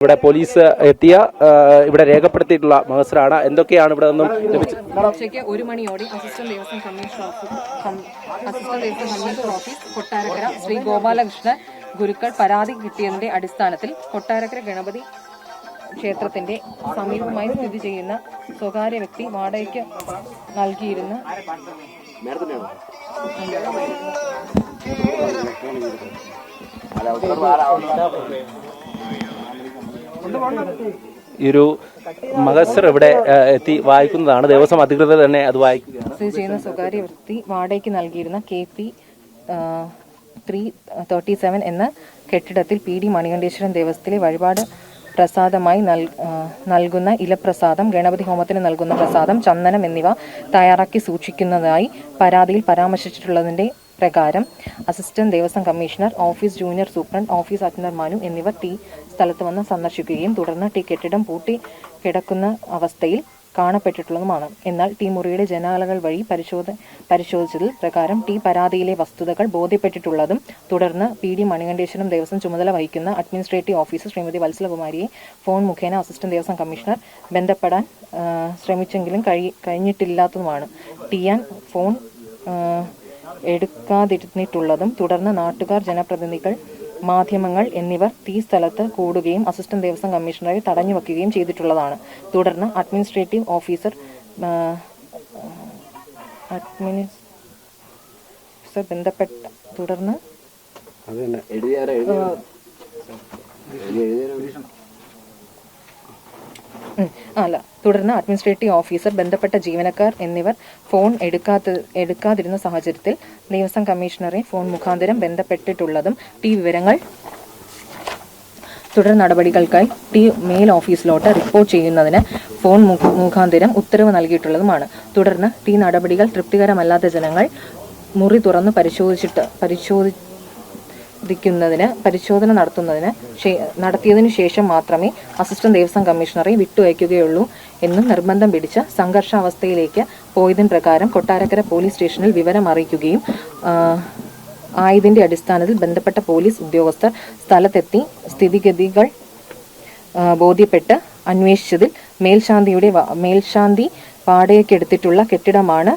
ഇവിടെ പോലീസ് എത്തിയ ഇവിടെ രേഖപ്പെടുത്തിയിട്ടുള്ള മഹസറാണ് എന്തൊക്കെയാണ് ഇവിടെ നിന്നും ലഭിച്ചത് ഉച്ചയ്ക്ക് ഒരു മണിയോടെ assistant Devaswom commissioner office assistant Devaswom commissioner office Kottarakkara Shri Gopalakrishnan Gurukkal പരാതി കിട്ടിയതിന്റെ അടിസ്ഥാനത്തിൽ കൊട്ടാരക്കര ഗണപതി ക്ഷേത്രത്തിന്റെ സമീപമായി സ്ഥിതി ചെയ്യുന്ന സ്വകാര്യ വ്യക്തി വാടകയ്ക്ക് നൽകിയിരുന്ന ഈ ഒരു മഹസർ ഇവിടെ എത്തി വായിക്കുന്നതാണ്. ദേവസ്വം അധികൃതർ തന്നെ അത് വായിക്കുകയാണ്. സ്ഥിതി ചെയ്യുന്ന സ്വകാര്യ വ്യക്തി വാടകയ്ക്ക് നൽകിയിരുന്ന K P three thirty seven എന്ന കെട്ടിടത്തിൽ പി ഡി മണികണ്ഠേശ്വരൻ ദേവസ്വത്തിലെ വഴിപാട് പ്രസാദമായി നൽ നൽകുന്ന ഇലപ്രസാദം ഗണപതി ഹോമത്തിന് നൽകുന്ന പ്രസാദം ചന്ദനം എന്നിവ തയ്യാറാക്കി സൂക്ഷിക്കുന്നതായി പരാതിയിൽ പരാമർശിച്ചിട്ടുള്ളതിന്റെ പ്രകാരം assistant Devaswom commissioner office junior superintendent office attender Manu എന്നിവർ ടീ സ്ഥലത്ത് വന്ന് സന്ദർശിക്കുകയും തുടർന്ന് ടി കെട്ടിടം പൂട്ടി കിടക്കുന്ന അവസ്ഥയിൽ കാണപ്പെട്ടിട്ടുള്ളതുമാണ്. എന്നാൽ ടി മുറിയുടെ ജനാലകൾ വഴി പരിശോധ പരിശോധിച്ചതിൽ പ്രകാരം ടി പരാതിയിലെ വസ്തുതകൾ ബോധ്യപ്പെട്ടിട്ടുള്ളതും തുടർന്ന് പി ഡി മണികണ്ഠേശ്വരം ദേവസ്വം ചുമതല വഹിക്കുന്ന അഡ്മിനിസ്ട്രേറ്റീവ് ഓഫീസർ ശ്രീമതി വത്സലകുമാരിയെ ഫോൺ മുഖേന അസിസ്റ്റന്റ് ദേവസ്വം കമ്മീഷണർ ബന്ധപ്പെടാൻ ശ്രമിച്ചെങ്കിലും കഴി കഴിഞ്ഞിട്ടില്ലാത്തതുമാണ്. ടിയാൻ ഫോൺ ആ, എടുക്കാതിരുന്നിട്ടുള്ളതും തുടർന്ന് നാട്ടുകാർ ജനപ്രതിനിധികൾ മാധ്യമങ്ങൾ എന്നിവർ തീ സ്ഥലത്ത് കൂടുകയും അസിസ്റ്റന്റ് ദേവസ്വം കമ്മീഷണറെ തടഞ്ഞു വയ്ക്കുകയും ചെയ്തിട്ടുള്ളതാണ്. തുടർന്ന് അഡ്മിനിസ്ട്രേറ്റീവ് ഓഫീസർ അഡ്മിനിസ്റ്റർ ബന്ധപ്പെട്ട തുടർന്ന് ഉം. അല്ല തുടർന്ന് അഡ്മിനിസ്ട്രേറ്റീവ് ഓഫീസർ ബന്ധപ്പെട്ട ജീവനക്കാർ എന്നിവർ ഫോൺ എടുക്കാത്ത എടുക്കാതിരുന്ന സാഹചര്യത്തിൽ ദേവസ്വം കമ്മീഷണറെ ഫോൺ മുഖാന്തരം ബന്ധപ്പെട്ടിട്ടുള്ളതും ടി വിവരങ്ങൾ തുടർ നടപടികൾക്കായി ടി മെയിൽ ഓഫീസിലോട്ട് റിപ്പോർട്ട് ചെയ്യുന്നതിന് ഫോൺ മുഖാന്തരം ഉത്തരവ് നൽകിയിട്ടുള്ളതുമാണ്. തുടർന്ന് ടി നടപടികൾ തൃപ്തികരമല്ലാത്ത ജനങ്ങൾ മുറി തുറന്ന് പരിശോധിച്ചിട്ട് പരിശോധിക്കുന്നതിന് പരിശോധന നടത്തുന്നതിന് നടത്തിയതിനു ശേഷം മാത്രമേ അസിസ്റ്റന്റ് ദേവസ്വം കമ്മീഷണറെ വിട്ടുവയ്ക്കുകയുള്ളൂ എന്നും നിർബന്ധം പിടിച്ച സംഘർഷാവസ്ഥയിലേക്ക് പോയതിന് പ്രകാരം കൊട്ടാരക്കര പോലീസ് സ്റ്റേഷനിൽ വിവരം അറിയിക്കുകയും ആയതിന്റെ അടിസ്ഥാനത്തിൽ ബന്ധപ്പെട്ട പോലീസ് ഉദ്യോഗസ്ഥർ സ്ഥലത്തെത്തി സ്ഥിതിഗതികൾ ബോധ്യപ്പെട്ട് അന്വേഷിച്ചതിൽ മേൽശാന്തിയുടെ മേൽശാന്തി വാടകയ്ക്കെടുത്തിട്ടുള്ള കെട്ടിടമാണ്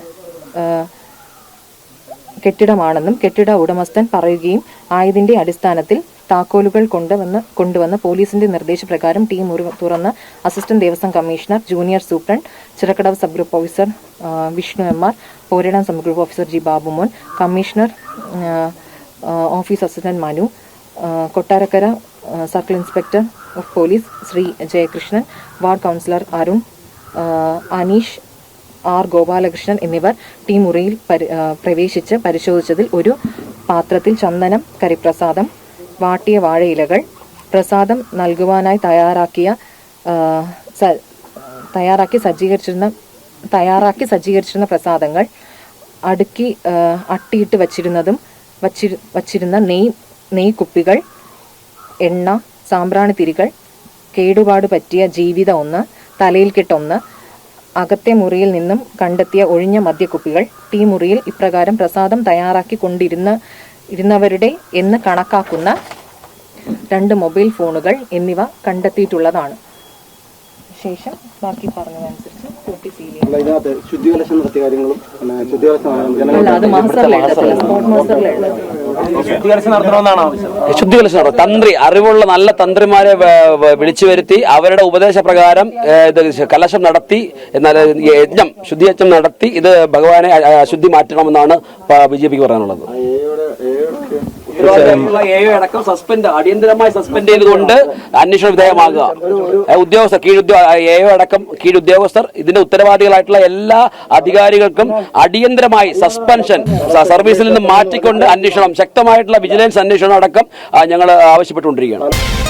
കെട്ടിടമാണെന്നും കെട്ടിട ഉടമസ്ഥൻ പറയുകയും ആയതിന്റെ അടിസ്ഥാനത്തിൽ താക്കോലുകൾ കൊണ്ടുവന്ന് കൊണ്ടുവന്ന് പോലീസിന്റെ നിർദ്ദേശപ്രകാരം ടീം തുറന്ന് assistant Devaswom commissioner junior superintendent Chirakkadavu sub group officer Vishnu M R പോരടാൻ sub group officer G Babumon commissioner office assistant Manu Kottarakkara circle inspector of police Shri Jayakrishnan ward councillor Arun Aneesh R Gopalakrishnan എന്നിവർ team മുറിയിൽ പരി- പ്രവേശിച്ച് പരിശോധിച്ചതിൽ ഒരു പാത്രത്തിൽ ചന്ദനം കരിപ്രസാദം വാട്ടിയ വാഴയിലകൾ പ്രസാദം നൽകുവാനായി തയ്യാറാക്കിയ തയ്യാറാക്കി സജ്ജീകരിച്ചിരുന്ന തയ്യാറാക്കി സജ്ജീകരിച്ചിരുന്ന പ്രസാദങ്ങൾ അടുക്കി അട്ടിയിട്ട് വച്ചിരുന്നതും വച്ചിരു വച്ചിരുന്ന നെയ് നെയ് കുപ്പികൾ എണ്ണ സാമ്പ്രാണി തിരികൾ കേടുപാട് പറ്റിയ ജീവിത ഒന്ന് തലയിൽ കെട്ടൊന്ന് അകത്തെ മുറിയിൽ നിന്നും കണ്ടെത്തിയ ഒഴിഞ്ഞ മദ്യക്കുപ്പികൾ ടീ മുറിയിൽ ഇപ്രകാരം പ്രസാദം തയ്യാറാക്കി കൊണ്ടിരുന്ന ഇരുന്നവരുടെ എന്ന് കണക്കാക്കുന്ന രണ്ട് മൊബൈൽ ഫോണുകൾ എന്നിവ കണ്ടെത്തിയിട്ടുള്ളതാണ്. ശേഷം ബാക്കി പറഞ്ഞതനുസരിച്ച് കൂട്ടി സീൽ ശുദ്ധികലശം നടത്തിയ കാര്യങ്ങളും ശുദ്ധികലശം നടത്തും തന്ത്രി അറിവുള്ള നല്ല തന്ത്രിമാരെ വിളിച്ചു വരുത്തി അവരുടെ ഉപദേശപ്രകാരം ഇത് കലശം നടത്തി എന്നാൽ യജ്ഞം ശുദ്ധിയജ്ഞം നടത്തി ഇത് ഭഗവാനെ അശുദ്ധി മാറ്റണമെന്നാണ് ബി ജെ പിക്ക് പറയാനുള്ളത്. അടക്കം സസ്പെൻഡ് അടിയന്തരമായി സസ്പെൻഡ് ചെയ്തുകൊണ്ട് അന്വേഷണ വിധേയമാകുക. ഉദ്യോഗസ്ഥർ കീഴുദ്യോ ഏഴ് അടക്കം കീഴുദ്യോഗസ്ഥർ ഇതിന്റെ ഉത്തരവാദികളായിട്ടുള്ള എല്ലാ അധികാരികൾക്കും അടിയന്തരമായി സസ്പെൻഷൻ സർവീസിൽ നിന്ന് മാറ്റിക്കൊണ്ട് അന്വേഷണം ശക്തമായിട്ടുള്ള വിജിലൻസ് അന്വേഷണം അടക്കം ഞങ്ങൾ ആവശ്യപ്പെട്ടുകൊണ്ടിരിക്കുകയാണ്.